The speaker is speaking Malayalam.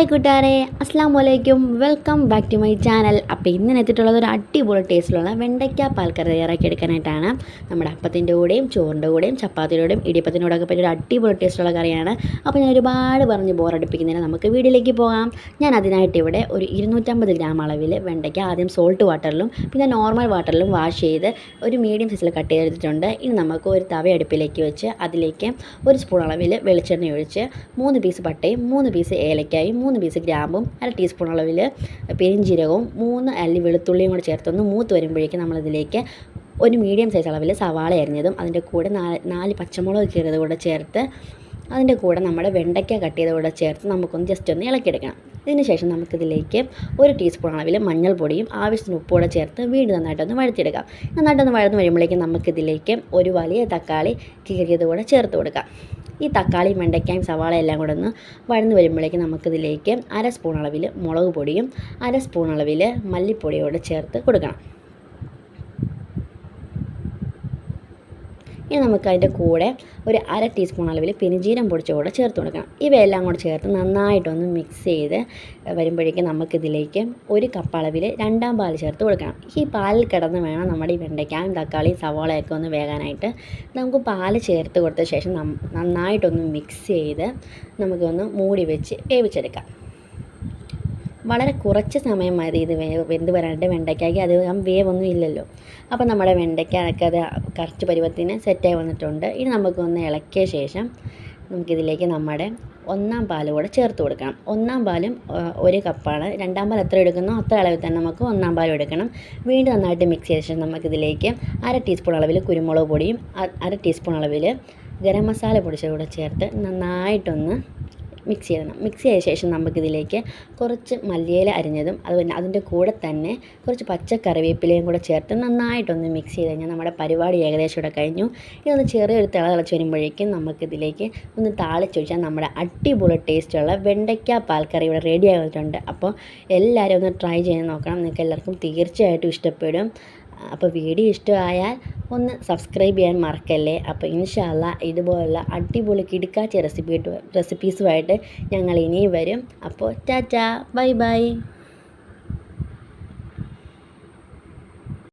ഹായ് കൂട്ടുകാരെ. അസ്സാം വലൈക്കും welcome back to my channel അപ്പോൾ ഇന്ന് എത്തിയിട്ടുള്ളത് ഒരു അടിപൊളി ടേസ്റ്റിലുള്ള വെണ്ടയ്ക്ക പാൽക്കറി തയ്യാറാക്കി എടുക്കാനായിട്ടാണ്. നമ്മുടെ അപ്പത്തിന്റെ കൂടെയും ചോറിന്റെ കൂടെയും ചപ്പാത്തിയുടെ കൂടെയും ഇടിയപ്പത്തിന്റെ കൂടെ ഒക്കെ പറ്റിയ ഒരു അടിപൊളി ടേസ്റ്റുള്ള കറിയാണ്. അപ്പോൾ ഞാൻ ഒരുപാട് പറഞ്ഞ് ബോറടിപ്പിക്കുന്നതിന് നമുക്ക് വീട്ടിലേക്ക് പോകാം. ഞാൻ അതിനായിട്ട് ഇവിടെ ഒരു ഇരുന്നൂറ്റമ്പത് ഗ്രാം അളവിൽ വെണ്ടയ്ക്ക ആദ്യം സോൾട്ട് വാട്ടറിലും പിന്നെ നോർമൽ വാട്ടറിലും വാഷ് ചെയ്ത് ഒരു മീഡിയം സൈസിൽ കട്ട് ചെയ്തെടുത്തിട്ടുണ്ട്. ഇനി നമുക്ക് ഒരു തവ അടുപ്പിലേക്ക് വെച്ച് അതിലേക്ക് ഒരു സ്പൂൺ അളവിൽ വെളിച്ചെണ്ണ ഒഴിച്ച് മൂന്ന് പീസ് പട്ടയും മൂന്ന് പീസ് ഏലക്കായും മൂന്ന് പീസ് ഗ്രാമ്പും അര ടീസ്പൂൺ അളവിൽ പെരിഞ്ജീരകവും മൂന്ന് അല്ലി വെളുത്തുള്ളിയും കൂടെ ചേർത്തൊന്ന് മൂത്ത് വരുമ്പോഴേക്കും നമ്മളിതിലേക്ക് ഒരു മീഡിയം സൈസ് അളവിൽ സവാള അരിഞ്ഞതും അതിന്റെ കൂടെ നാല് നാല് പച്ചമുളക് കീറിയത് കൂടെ ചേർത്ത് അതിന്റെ കൂടെ നമ്മുടെ വെണ്ടയ്ക്ക കട്ട് ചെയ്ത് കൂടെ ചേർത്ത് നമുക്കൊന്ന് ജസ്റ്റ് ഒന്ന് ഇളക്കിയെടുക്കണം. ഇതിന് ശേഷം നമുക്കിതിലേക്ക് ഒരു ടീസ്പൂൺ അളവിൽ മഞ്ഞൾപ്പൊടിയും ആവശ്യത്തിന് ഉപ്പുകൂടെ ചേർത്ത് വീണ്ടും നന്നായിട്ടൊന്ന് വഴുത്തിയെടുക്കാം നന്നായിട്ടൊന്ന് വഴന്ന് വരുമ്പോഴേക്കും നമുക്കിതിലേക്ക് ഒരു വലിയ തക്കാളി കീറിയത് കൂടെ ചേർത്ത് കൊടുക്കാം. ഈ തക്കാളിയും വെണ്ടയ്ക്കായും സവാള എല്ലാം കൂടെ ഒന്ന് വഴന്ന് വരുമ്പോഴേക്കും നമുക്കിതിലേക്ക് അര സ്പൂൺ അളവിൽ മുളക് പൊടിയും അര സ്പൂൺ അളവിൽ മല്ലിപ്പൊടിയോട് ചേർത്ത് കൊടുക്കണം. ഇനി നമുക്ക് അതിന്റെ കൂടെ ഒരു അര ടീസ്പൂൺ അളവിൽ പെരിഞ്ജീരം പൊടിച്ച കൂടെ ചേർത്ത് കൊടുക്കണം. ഇവയെല്ലാം കൂടെ ചേർത്ത് നന്നായിട്ടൊന്ന് മിക്സ് ചെയ്ത് വരുമ്പോഴേക്കും നമുക്കിതിലേക്ക് ഒരു കപ്പ് അളവിൽ രണ്ടാം പാൽ ചേർത്ത് കൊടുക്കണം. ഈ പാലിൽ കിടന്ന് വേണം നമ്മുടെ ഈ വെണ്ടയ്ക്കായും തക്കാളിയും സവാളയൊക്കെ ഒന്ന് വേകാനായിട്ട്. നമുക്ക് പാൽ ചേർത്ത് കൊടുത്ത ശേഷം നന്നായിട്ടൊന്ന് മിക്സ് ചെയ്ത് നമുക്കൊന്ന് മൂടി വെച്ച് വേവിച്ചെടുക്കാം. വളരെ കുറച്ച് സമയം മതി ഇത് വേ വെന്ത് വരാനായിട്ട് വെണ്ടയ്ക്കായ്ക്ക്. അധികം വേവൊന്നും ഇല്ലല്ലോ. അപ്പോൾ നമ്മുടെ വെണ്ടയ്ക്ക അത് കറച്ച് പരുവത്തിന് സെറ്റായി വന്നിട്ടുണ്ട്. ഇനി നമുക്കൊന്ന് ഇളക്കിയ ശേഷം നമുക്കിതിലേക്ക് നമ്മുടെ ഒന്നാം പാൽ കൂടെ ചേർത്ത് കൊടുക്കണം. ഒന്നാം പാലും ഒരു കപ്പാണ്. രണ്ടാം പാൽ എത്ര എടുക്കുന്നോ? അത്ര അളവിൽ തന്നെ നമുക്ക് ഒന്നാം പാലും എടുക്കണം. വീണ്ടും നന്നായിട്ട് മിക്സ് ചെയ്ത ശേഷം നമുക്കിതിലേക്ക് അര ടീസ്പൂൺ അളവിൽ കുരുമുളക് പൊടിയും അര ടീസ്പൂൺ അളവിൽ ഗരം മസാല പൊടിച്ചത് കൂടെ ചേർത്ത് നന്നായിട്ടൊന്ന് മിക്സ് ചെയ്യണം. മിക്സ് ചെയ്ത ശേഷം നമുക്കിതിലേക്ക് കുറച്ച് മല്ലിയില അരിഞ്ഞതും അതുപോലെ അതിന്റെ കൂടെ തന്നെ കുറച്ച് പച്ച കറിവേപ്പിലയും കൂടെ ചേർത്ത് നന്നായിട്ടൊന്ന് മിക്സ് ചെയ്ത് കഴിഞ്ഞാൽ നമ്മുടെ പരിപാടി ഏകദേശം ഇവിടെ കഴിഞ്ഞു. ഇനി ഒന്ന് ചെറിയൊരു തിള തിളച്ച് വരുമ്പോഴേക്കും നമുക്കിതിലേക്ക് ഒന്ന് താളിച്ചൊഴിച്ചാൽ നമ്മുടെ അടിപൊളി ടേസ്റ്റുള്ള വെണ്ടയ്ക്ക പാൽക്കറി ഇവിടെ റെഡി ആയിട്ടുണ്ട്. അപ്പോൾ എല്ലാവരും ഒന്ന് ട്രൈ ചെയ്ത് നോക്കണം. നിങ്ങൾക്ക് എല്ലാവർക്കും തീർച്ചയായിട്ടും ഇഷ്ടപ്പെടും. അപ്പോൾ വീഡിയോ ഇഷ്ടമായാൽ ഒന്ന് സബ്സ്ക്രൈബ് ചെയ്യാൻ മറക്കല്ലേ? അപ്പോൾ ഇൻഷാല്ല ഇതുപോലുള്ള അടിപൊളി കിടുക്കാച്ച റെസിപ്പി റെസിപ്പീസുമായിട്ട് ഞങ്ങൾ ഇനിയും വരും. അപ്പോൾ ടാറ്റാ ബൈ ബൈ.